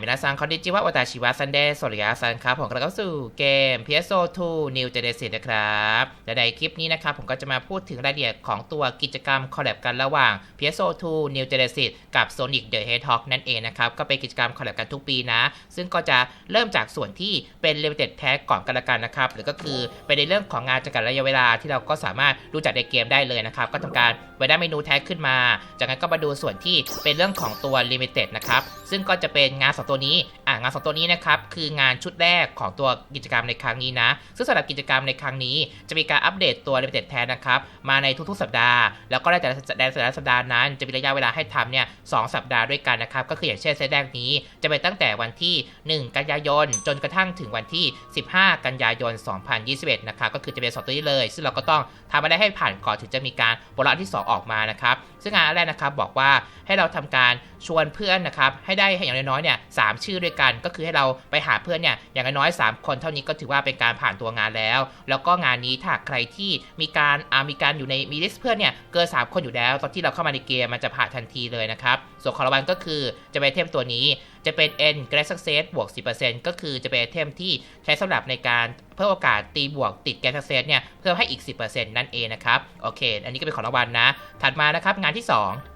มินาซังคอนดิจิวะวตาชิวะซันเดย์สริยาซันครับผมกลังเข้าสู่เกม PSO2 New Genesis นะครับและในคลิปนี้นะครับผมก็จะมาพูดถึงรายละเอียดของตัวกิจกรรมคอลแลบกันระหว่าง PSO2 New Genesis กับ Sonic the Hedgehog นั่นเองนะครับ ก็เป็นกิจกรรมคอลแลบกันทุกปีนะ ซึ่งก็จะเริ่มจากส่วนที่เป็น Limited Tag ก่อนกันละกันนะครับ หรือก็คือเป็นในเรื่องของงานจำกัดระยะเวลาที่เราก็สามารถดูจากในเกมได้เลยนะครับก็ทำการไว้ได้เมนูแท็กขึ้นมา จากนั้นก็มาดูส่วนที่เป็นเรื่องของตัว Limited นะครับซึ่งก็จะเป็นงานสองตัวนี้อ่างานสองตัวนี้นะครับคืองานชุดแรกของตัวกิจกรรมในครั้งนี้นะ ซึ่งสำหรับกิจกรรมในครั้งนี้ จะมีการอัปเดตตัว Limited แทนนะครับมาในทุกๆ สัปดาห์ แล้วก็ในแต่ละแต่ละสัปดาห์นั้น จะมีระยะเวลาให้ทำเนี่ยสองสัปดาห์ด้วยกันนะครับก็คืออย่างเช่นเซตแรกนี้จะเป็นตั้งแต่วันที่ 1 กันยายน จนกระทั่งถึงวันที่ 15 กันยายน 2021 นะครับก็คือจะเป็นสองตัวนี้เลย ซึ่งเราก็ต้องทำมาได้ให้ผ่านก่อนถึงจะมีการโปรอันที่ 2 ออกมานะครับซึ่งงานแรกนะครับบอกว่าให้เราทำการชวนเพื่อนนะครับให้ได้อย่างน้อยๆเนี่ยสามชื่อด้วยกันก็คือให้เราไปหาเพื่อนเนี่ยอย่างน้อย3 คนเท่านี้ก็ถือว่าเป็นการผ่านตัวงานแล้ว แล้วก็งานนี้ถ้าใครที่มีการอามีการอยู่ในมีลิสต์เพื่อนเนี่ยเกิน3 คนอยู่แล้ว ตอนที่เราเข้ามาในเกมมันจะผ่านทันทีเลยนะครับส่วนของรางวัลก็คือจะเป็นเทมตัวนี้จะเป็น N g r a d Success บวก 10%ก็คือจะเป็นเทมที่ใช้สำหรับในการเพิ่มโอกาสตีบวกติด g r a d Success เนี่ยเพิ่มให้อีก 10%นั่นเองนะครับ โอเค อันนี้ก็เป็นของรางวัลนะ ถัดมานะครับ งานที่ 2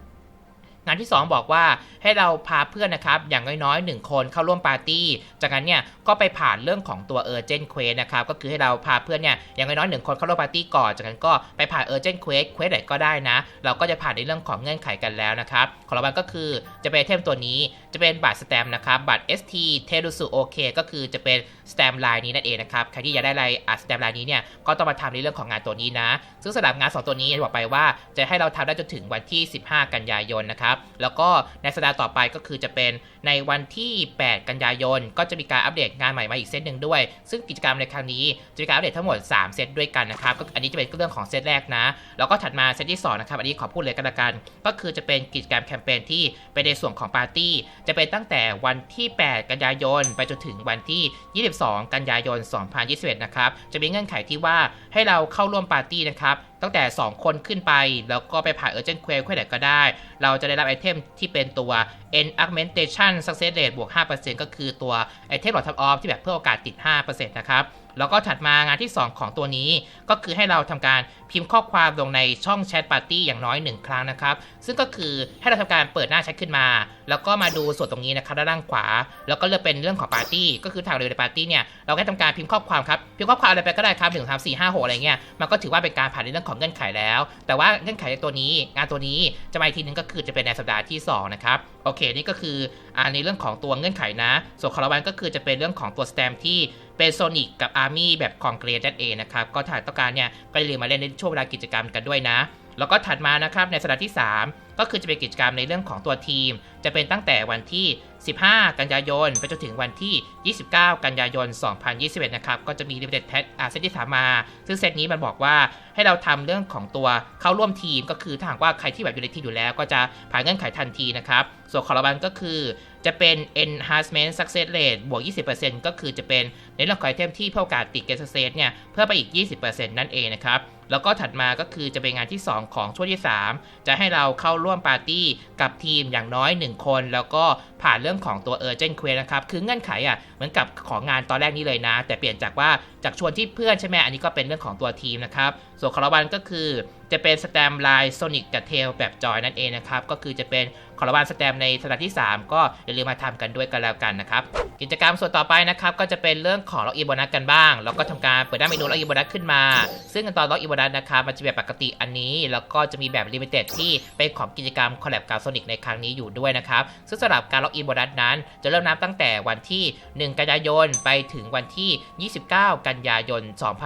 งานที่ 2 บอกว่าให้เราพาเพื่อนนะครับ อย่างน้อยๆ 1 คนเข้าร่วมปาร์ตี้ จากนั้นเนี่ยก็ไปผ่านเรื่องของตัว Urgent Quest นะครับ ก็คือให้เราพาเพื่อนเนี่ยอย่างน้อยๆหนึ่งคนเข้าร่วมปาร์ตี้ก่อน จากนั้นก็ไปผ่าน Urgent Quest Quest ไหนก็ได้นะ เราก็จะผ่านในเรื่องของเงื่อนไขกันแล้วนะครับ ของรางวัลก็คือจะเป็นเทมตัวนี้ จะเป็นบัตรสแตมป์นะครับ บัตร ST t e r u s u OK ก็คือจะเป็นสแตมป์ลายนี้นั่นเองนะครับ ใครที่อยากได้ลายอะสแตมป์ลายนี้เนี่ย ก็ต้องมาทำในเรื่องของงานตัวนี้นะ ซึ่งสำหรับงาน 2 ตัวนี้บอกไปว่าจะให้เราทำได้จนถึงวันที่ 15 กันยายนนะครับแล้วก็ในสัปดาห์ต่อไปก็คือจะเป็นในวันที่ 8 กันยายน ก็จะมีการอัปเดตงานใหม่มาอีกเซตหนึ่งด้วย ซึ่งกิจกรรมในครั้งนี้จะมีการอัปเดตทั้งหมด 3 เซตด้วยกันนะครับ ก็อันนี้จะเป็นเรื่องของเซตแรกนะ แล้วก็ถัดมาเซตที่2นะครับ อันนี้ขอพูดเลยกันละกัน ก็คือจะเป็นกิจกรรมแคมเปญที่เป็นในส่วนของปาร์ตี้ จะเป็นตั้งแต่วันที่ 8 กันยายน ไปจนถึงวันที่ 22 กันยายน 2021 นะครับ จะมีเงื่อนไขที่ว่าให้เราเข้าร่วมปาร์ตี้นะครับ ตั้งแต่ 2 คนขึ้นไป แล้วก็ไปผ่าน Urgent Quest เค่ไหนก็ได้ เราจะได้รับไอเทมที่เป็นตัว e n a u g m e n t a t i o n Success Rate บวก 5%ก็คือตัวไอเทมหลอดทับออฟที่แบบเพิ่มโอกาสติด 5%นะครับ แล้วก็ถัดมางานที่ 2 ของตัวนี้ ก็คือให้เราทำการพิมพ์ข้อความลงในช่องแชทปาร์ตี้อย่างน้อย 1 ครั้งนะครับ ซึ่งก็คือให้เราทำการเปิดหน้าแชทขึ้นมา แล้วก็มาดูส่วนตรงนี้นะครับด้านล่างขวา แล้วก็เลือกเป็นเรื่องของปาร์ตี้ก็คือทางเร็วในปาร์ตี้เนี่ยเราแค่ทำการพิมพ์ข้อความครับพิมพ์ข้อความอะไรไปก็ได้ครับหนึ่งสามสี่ห้าหกอะไรเงี้ยมันก็ถือว่าเป็นการผ่านในเรื่องของเงื่อนไขแล้ว แต่ว่าเงื่อนไขในตัวนี้ งานตัวนี้จะมาอีกทีนึงก็คือจะเป็นในสัปดาห์ที่สองนะครับโอเคนี่ก็คืออ่าในเรื่องของตัวเงื่อนไขนะ ส่วนของรางวัลก็คือจะเป็นเรื่องของตัวสแตมที่เป็นโซนิกกับอาร์มี่แบบคอนเกรสนั่นเองนะครับ ก็ถ้าต้องการเนี่ย ก็อย่าลืมมาเล่นในช่วงเวลากิจกรรมกันด้วยนะ แล้วก็ถัดมานะครับในสัปดาห์ที่ 3 ก็คือจะเป็นกิจกรรมในเรื่องของตัวทีม จะเป็นตั้งแต่วันที่ 15 กันยายน ไปจนถึงวันที่ 29 กันยายน 2021 นะครับ ก็จะมี Limited Tag อ่าเซตที่3มา ซึ่งเซตนี้มันบอกว่าให้เราทำเรื่องของตัวเข้าร่วมทีม ก็คือถ้าหากว่าใครที่แบบอยู่ในทีมอยู่แล้ว ก็จะผ่านเงื่อนไขทันทีนะครับ ส่วนของรางวัลก็คือ จะเป็น enhancement success rate บวก 20%ก็คือจะเป็นในเรื่องของไอเทมที่เพิ่มโอกาสติด get success เนี่ยเพิ่มไปอีก 20%นั่นเองนะครับแล้วก็ถัดมาก็คือจะเป็นงานที่ 2 ของช่วงที่ 3 จะให้เราเข้าร่วมปาร์ตี้กับทีมอย่างน้อย 1 คน แล้วก็ผ่านเรื่องของตัว Urgent Quest นะครับ คือเงื่อนไขอะเหมือนกับของงานตอนแรกนี้เลยนะ แต่เปลี่ยนจากว่าจากชวนที่เพื่อนใช่ไหมอันนี้ก็เป็นเรื่องของตัวทีมนะครับ ส่วนของราวัลก็คือจะเป็นสแตมไลายโซนิกกับเทลแบบจอยนั่นเองนะครับ ก็คือจะเป็นของราวัลสแตมในสัปดาห์ที่ 3 ก็อย่าลืมมาทำกันด้วยกันแล้วกันนะครับ กิจกรรมส่วนต่อไปนะครับก็จะเป็นเรื่องของล็อกอินโบนัสกันบ้าง แล้วก็ทำการเปิดด้าเมนูล็อกอินโบนัสขึ้นมา ซึ่งตอนล็อกอินโบนัสนะครับมันจะแบบปกติอันนี้ แล้วก็จะมีแบบลิมิเต็ดที่เป็นของกิจกรรมคอลแลบกับโซนิกในครั้งนี้อยู่ด้วยนะครับ ซึ่งสำหรับการล็อกอินโบนัสนั้น จะเริ่มนับตั้งแต่วันที่ 1 กันยายนไปถึงวันที่ 29 กันยายน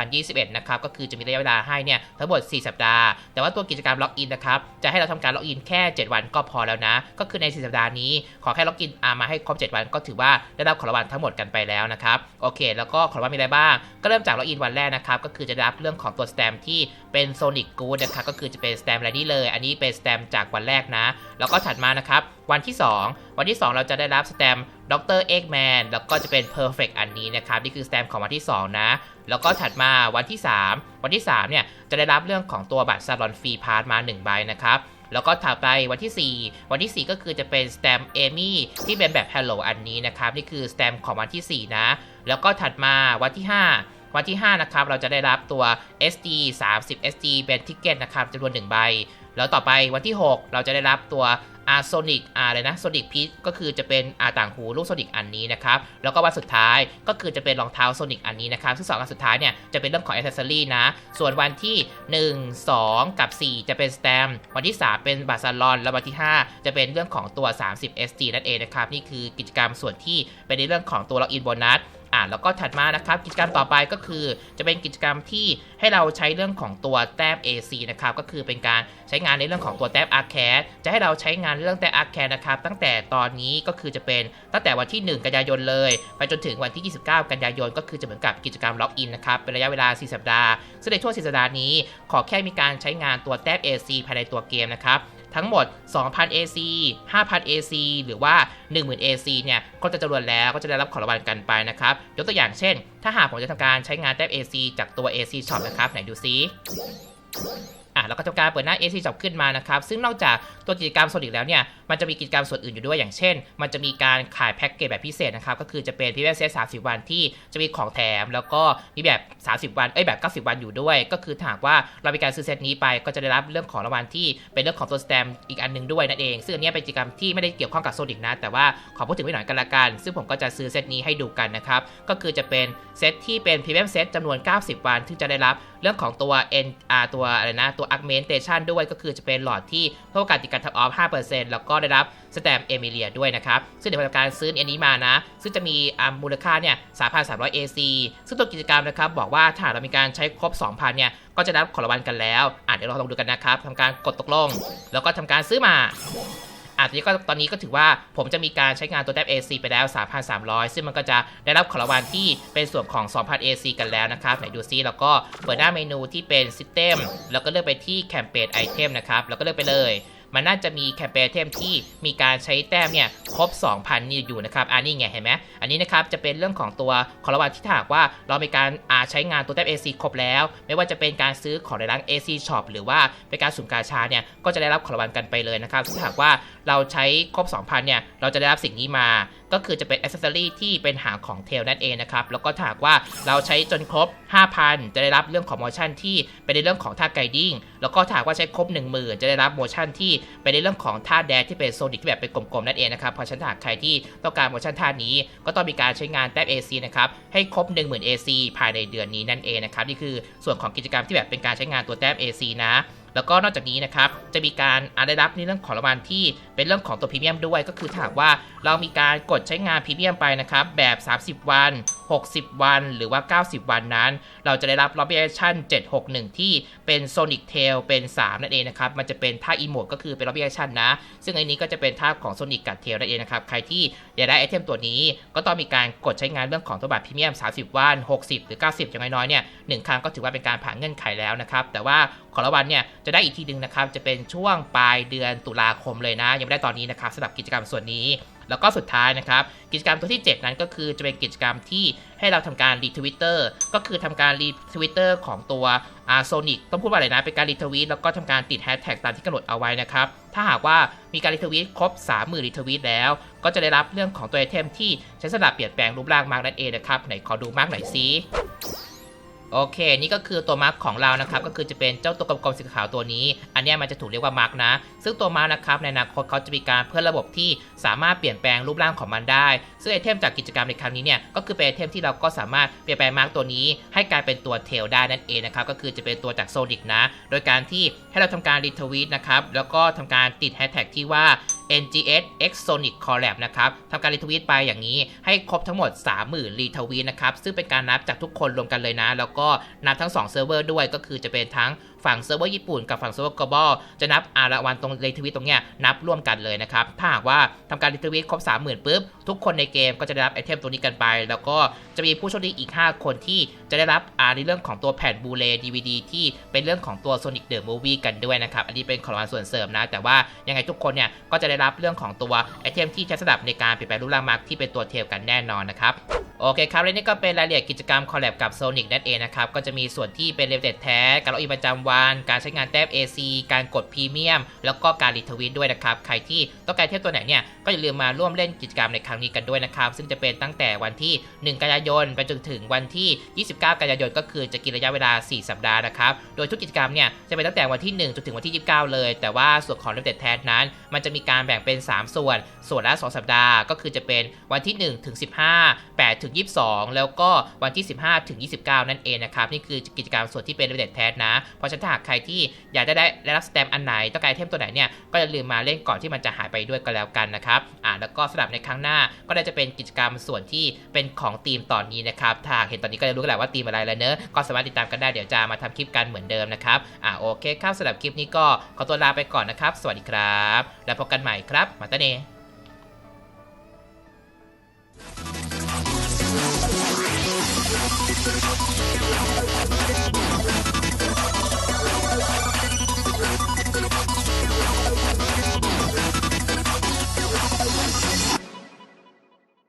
2021 นะครับก็คือจะมีระยะเวลาให้เนี่ยทั้งหมด 4 สัปดาห์ แต่ว่าตัวกิจกรรมล็อกอินนะครับจะให้เราทำการล็อกอินแค่ 7 วันก็พอแล้วนะ ก็คือใน 4 สัปดาห์นี้ ขอแค่ล็อกอินอามาให้ครบ 7 วันก็ถือว่าได้รับของรางวัลทั้งหมดกันไปแล้วนะครับโอเค แล้วก็ของรางวัลมีอะไรบ้าง ก็เริ่มจากล็อกอินวันแรกนะครับก็คือจะรับเรื่องของตัวสแตมที่เป็นโซนิกกูดนะครับก็คือจะเป็นสแตมอะไรนี่เลย อันนี้เป็นสแตมจากวันแรกนะ แล้วก็ถัดมานะครับ วันที่ 2 วันที่ 2 เราจะได้รับสแตมด็อกเตอร์เอ็กแมนแล้วก็จะเป็น Perfect อันนี้นะครับ นี่คือสแตมของวันที่ 2 นะ แล้วก็ถัดมาวันที่ 3 วันที่3เนี่ยจะได้รับเรื่องของตัวบัตรซาลอนฟรีพาร์ทมา1ใบนะครับแล้วก็ถัดไปวันที่ 4 วันที่ 4 ก็คือจะเป็นสแตมเอมี่ที่เป็นแบบ Hello อันนี้นะครับ นี่คือสแตมของวันที่ 4 นะ แล้วก็ถัดมาวันที่ 5 วันที่ 5 นะครับ เราจะได้รับตัว SD 30 SD เป็นทิกเก็ตนะครับจำนวน 1 ใบ แล้วต่อไปวันที่ 6 เราจะได้รับตัวอาโซนิกอะไรนะโซนิกพีก็คือจะเป็นอาต่างหูลูกโซนิกอันนี้นะครับ แล้วก็วันสุดท้ายก็คือจะเป็นรองเท้าโซนิกอันนี้นะครับ ซึ่งสองอันสุดท้ายเนี่ยจะเป็นเรื่องของอ c เซสซอรี่นะ ส่วนวันที่ 1 2 กับ 4 จะเป็นสแตมวันที่ 3 เป็นบาซาลอน แล้ววันที่ 5 จะเป็นเรื่องของตัว 30 SD นั่นเองนะครับ นี่คือกิจกรรมส่วนที่เป็นในเรื่องของตัวล็อกอินโบนัส อ่าแล้วก็ถัดมานะครับกิจกรรมต่อไปก็คือ จะเป็นกิจกรรมที่ให้เราใช้เรื่องของตัวแต้ม AC นะครับก็คือเป็นการใช้งานในเรื่องของตัวแต้ม Arcade จะให้เราใช้งานเรื่องแต้ม Arcade นะครับตั้งแต่ตอนนี้ก็คือจะเป็นตั้งแต่วันที่ 1 กันยายนเลย ไปจนถึงวันที่ 29 กันยายน ก็คือจะเหมือนกับกิจกรรมล็อกอินนะครับเป็นระยะเวลา 4 สัปดาห์ ซึ่งในช่วง4สัปดาห์นี้ ขอแค่มีการใช้งานตัวแต้ม AC ภายในตัวเกมนะครับ ทั้งหมด 2,000 AC 5,000 AC หรือว่า 10,000 AC เนี่ยก็จะจำนวนแล้วก็จะได้รับของรางวัลกันไปนะครับ ยกตัวอย่างเช่น ถ้าหากผมจะทำการใช้งานแต้ม AC จากตัว AC Shop นะครับ ไหนดูซิ อะแล้วก็ทำการเปิดหน้า AC Shop ขึ้นมานะครับ ซึ่งนอกจากตัวกิจกรรมส่วนอีกแล้วเนี่ย มันจะมีกิจกรรมส่วนอื่นอยู่ด้วยอย่างเช่น มันจะมีการขายแพ็กเกจแบบพิเศษนะครับ ก็คือจะเป็นพิเศษเซต30วันที่จะมีของแถม แล้วก็มีแบบ 30 วัน เอ้ยแบบ 90 วันอยู่ด้วย ก็คือถ้าหากว่าเรามีการซื้อเซตนี้ไป ก็จะได้รับเรื่องของรางวัลที่เป็นเรื่องของตัวสแตมอีกอันหนึงด้วยนั่นเอง ซึ่งอันเนี้ยเป็นกิจกรรมที่ไม่ได้เกี่ยวข้องกับโซนิกนะ แต่ว่าขอพูดถึงไว้หน่อยกันละกัน ซึ่งผมก็จะซื้อเซตนี้ให้ดูกันนะครับ ก็คือจะเป็นเซตที่เป็นพรีเมียมเซตจำนวน 90 วันที่จะได้รับเรื่องของตัว N R ตัวอะไรนะตัว augmentation ด้วยก็คือจะเป็นหลอดที่เพิ่มโอกาสติดการทับออฟ 5%แล้วก็ได้รับสแตมเอเอมิเลียด้วยนะครับ ซึ่งเดี๋ยวการซื้ออันนี้มานะ ซึ่งจะมีอ่ามูลค่าเนี่ย 3,300 AC ซึ่งตัวกิจกรรมนะครับ บอกว่าถ้าเรามีการใช้ครบ 2,000 เนี่ย ก็จะได้รับของรางวัลกันแล้วอะเดี๋ยวเราลองดูกันนะครับทำการกดตกลง แล้วก็ทำการซื้อมา อะตอนนี้ก็ตอนนี้ก็ถือว่าผมจะมีการใช้งานตัวแท็บ AC ไปแล้ว 3,300 ซึ่งมันก็จะได้รับขอรางวัลที่เป็นส่วนของ 2,000 AC กันแล้วนะครับไหนดูซิแล้วก็เปิดหน้าเมนูที่เป็น System แล้วก็เลือกไปที่ Campaign Item นะครับแล้วก็เลือกไปเลย มันน่าจะมีแคมเปญเทมที่มีการใช้แต้มเนี่ยครบ 2,000 นี่อยู่นะครับอันนี้ไงเห็นไหมอันนี้นะครับจะเป็นเรื่องของตัวขอรวันที่ถ้าหากว่าเรามีการอาใช้งานตัวแต้ม AC ครบแล้ว ไม่ว่าจะเป็นการซื้อของในร้าน AC Shop หรือว่าเป็นการสุ่มกาชาเนี่ยก็จะได้รับขอรวันกันไปเลยนะครับถ้าหากว่าเราใช้ครบ 2,000 เนี่ยเราจะได้รับสิ่งนี้มา ก็คือจะเป็นอ c เซอรี่ที่เป็นหางของเทลนั่นเองนะครับ แล้วก็ถ้าหากว่าเราใช้จนครบ 5,000 จะได้รับเรื่องของโมชั่นที่เป็นในเรื่องของท่าไกดิ้งแล้วก็ถ้าหากว่าใช้ครบ 10,000 จะได้รับโมชั่นที่เป็นในเรื่องของท่าแดดที่เป็นโซนิกที่แบบเป็นกลมๆนั่นเองนะครับเพราะฉะนั้นหากใครที่ต้องการโมชั่นท่านี้ ก็ต้องมีการใช้งานแต้ม AC นะครับให้ครบ 10,000 AC ภายในเดือนนี้นั่นเองนะครับนี่คือส่วนของกิจกรรมที่แบบเป็นการใช้งานตัวแต้ม AC นะ แล้วก็นอกจากนี้นะครับจะมีการอได้รับในเรื่องของรางวัลที่เป็นเรื่องของตัวพรีเมียมด้วย ก็คือถ้าหากว่าเรามีการกดใช้งานพรีเมียมไปนะครับแบบ 30 วัน 60 วันหรือว่า 90 วันนั้น เราจะได้รับล็อบบี้แอคชั่น761 ที่เป็น Sonic Tail เป็น 3 นั่นเองนะครับ มันจะเป็นท่าอีโมดก็คือเป็นล็อบบี้แอคชั่นนะ ซึ่งอันนี้ก็จะเป็นท่าของ Sonic กับ Tail นั่นเองนะครับ ใครที่อยากได้ไอเทมตัวนี้ ก็ต้องมีการกดใช้งานเรื่องของตัวบัตรพรีเมียม 30 วัน 60 หรือ 90 อย่างน้อยๆ เนี่ยหนึ่งครั้งก็ถือว่าเป็นการผ่านเงื่อนไขแล้วนะครับ แต่ว่าของรางวัลเนี่ยจะได้อีกทีหนึงนะครับ จะเป็นช่วงปลายเดือนตุลาคมเลยนะ ยังไม่ได้ตอนนี้นะครับสำหรับกิจกรรมส่วนนี้ แล้วก็สุดท้ายนะครับ กิจกรรมตัวที่ 7 นั้นก็คือจะเป็นกิจกรรมที่ให้เราทำการรีทวิตเตอร์ก็คือทำการรีทวิตเตอร์ของตัวโซนิกต้องพูดว่าอะไรนะเป็นการรีทวิตแล้วก็ทำการติดแฮชแท็กตามที่กำหนดเอาไว้นะครับ ถ้าหากว่ามีการรีทวิตครบ 30,000รีทวิตแล้ว ก็จะได้รับเรื่องของตัวไอเทมที่ใช้สำหรับเปลี่ยนแปลงรูปร่างมากนั่นเองนะครับไหนขอดูมากหน่อยซิ โอเค นี่ก็คือตัวมาร์กของเรานะครับ ก็คือจะเป็นเจ้าตัวกลมๆสีขาวตัวนี้ อันนี้มันจะถูกเรียกว่ามาร์กนะ ซึ่งตัวมาร์กนะครับในอนาคตเขาจะมีการเพิ่มระบบที่สามารถเปลี่ยนแปลงรูปร่างของมันได้ ซึ่งไอเทมจากกิจกรรมในครั้งนี้เนี่ยก็คือเป็นไอเทมที่เราก็สามารถเปลี่ยนแปลงมาร์กตัวนี้ ให้กลายเป็นตัวเทลได้นั่นเองนะครับ ก็คือจะเป็นตัวจากโซดิกนะ โดยการที่ให้เราทำการรีทวีตนะครับ แล้วก็ทำการติดแฮชแท็กที่ว่า NGS X Sonic Collab นะครับทำการรีทวีตไปอย่างนี้ให้ครบทั้งหมด 30,000รีทวีตนะครับ ซึ่งเป็นการนับจากทุกคนรวมกันเลยนะ แล้วก็นับทั้ง 2 เซิร์ฟเวอร์ด้วยก็คือจะเป็นทั้งฝั่งเซิร์ฟเวอร์ญี่ปุ่นกับฝั่งเซิร์ฟเวอร์ global จะนับอาราวัลตรงรีทวีตตรงเนี้ยนับร่วมกันเลยนะครับ ถ้าหากว่าทำการรีทวีตครบ 30,000ปุ๊บ ทุกคนในเกมก็จะได้รับไอเทมตัวนี้กันไป แล้วก็จะมีผู้โชคดีอีก 5 คนที่จะได้รับอาในเรื่องของตัวแผ่นบูเล DVD ที่เป็นเรื่องของตัว Sonic the Movie กันด้วยนะครับ อันนี้เป็นของรางวัลส่วนเสริมนะ แต่ว่ายังไงทุกคนเนี่ยก็จะได้รับเรื่องของตัวไอเทมที่ใช้สำหรับในการเปลี่ยนแปลงรูปร่างมาร์กที่เป็นตัวเทลกันแน่นอนนะครับโอเคครับและนี่ก็เป็นรายละเอียดกิจกรรมคอลแลบกับ Sonic นั่นเองนะครับก็จะมีส่วนที่เป็นเลเวลแท้การล็อกอินประจำวัน การใช้งานแต้ม AC การกดพรีเมียม แล้วก็การรีทวิตด้วยนะครับ ใครที่ต้องการเทียบตัวไหนเนี่ย ก็อย่าลืมมาร่วมเล่นกิจกรรมในครั้งนี้กันด้วยนะครับ ซึ่งจะเป็นตั้งแต่วันที่ 1 กันยายน ไปจนถึงวันที่ 29 กันยายน ก็คือจะกินระยะเวลา 4 สัปดาห์นะครับ โดยทุกกิจกรรมเนี่ยจะเป็นตั้งแต่วันที่ 1 จนถึงวันที่ 29 เลย แต่ว่าส่วนของเลเวลแทสนั้น มันจะมีการแบ่งเป็น 3 ส่วน ส่วนละ 2 สัปดาห์ ก็คือจะเป็นวันที่ 1 ถึง 15 8 ถึง 22 แล้วก็วันที่ 15 ถึง 29 นั่นเองนะครับ นี่คือกิจกรรมส่วนที่เป็นเลเวลแทสนะ เพราะฉะนั้นถ้าหากใครที่อยากจะได้ได้รับสแตมป์อันไหนต้องการไอเทมตัวไหนเนี่ยก็อย่าลืมมาเล่นก่อนที่มันจะหายไปด้วยก็แล้วกันนะครับอ่าแล้วก็สำหรับในครั้งหน้าก็ได้จะเป็นกิจกรรมส่วนที่เป็นของทีมตอนนี้นะครับถ้าเห็นตอนนี้ก็จะรู้กันแหละว่าทีมอะไรแล้วเนอะก็สามารถติดตามกันได้เดี๋ยวจะมาทำคลิปกันเหมือนเดิมนะครับอ่าโอเคครับสำหรับคลิปนี้ก็ขอตัวลาไปก่อนนะครับ สวัสดีครับ แล้วพบกันใหม่ครับมาตาเน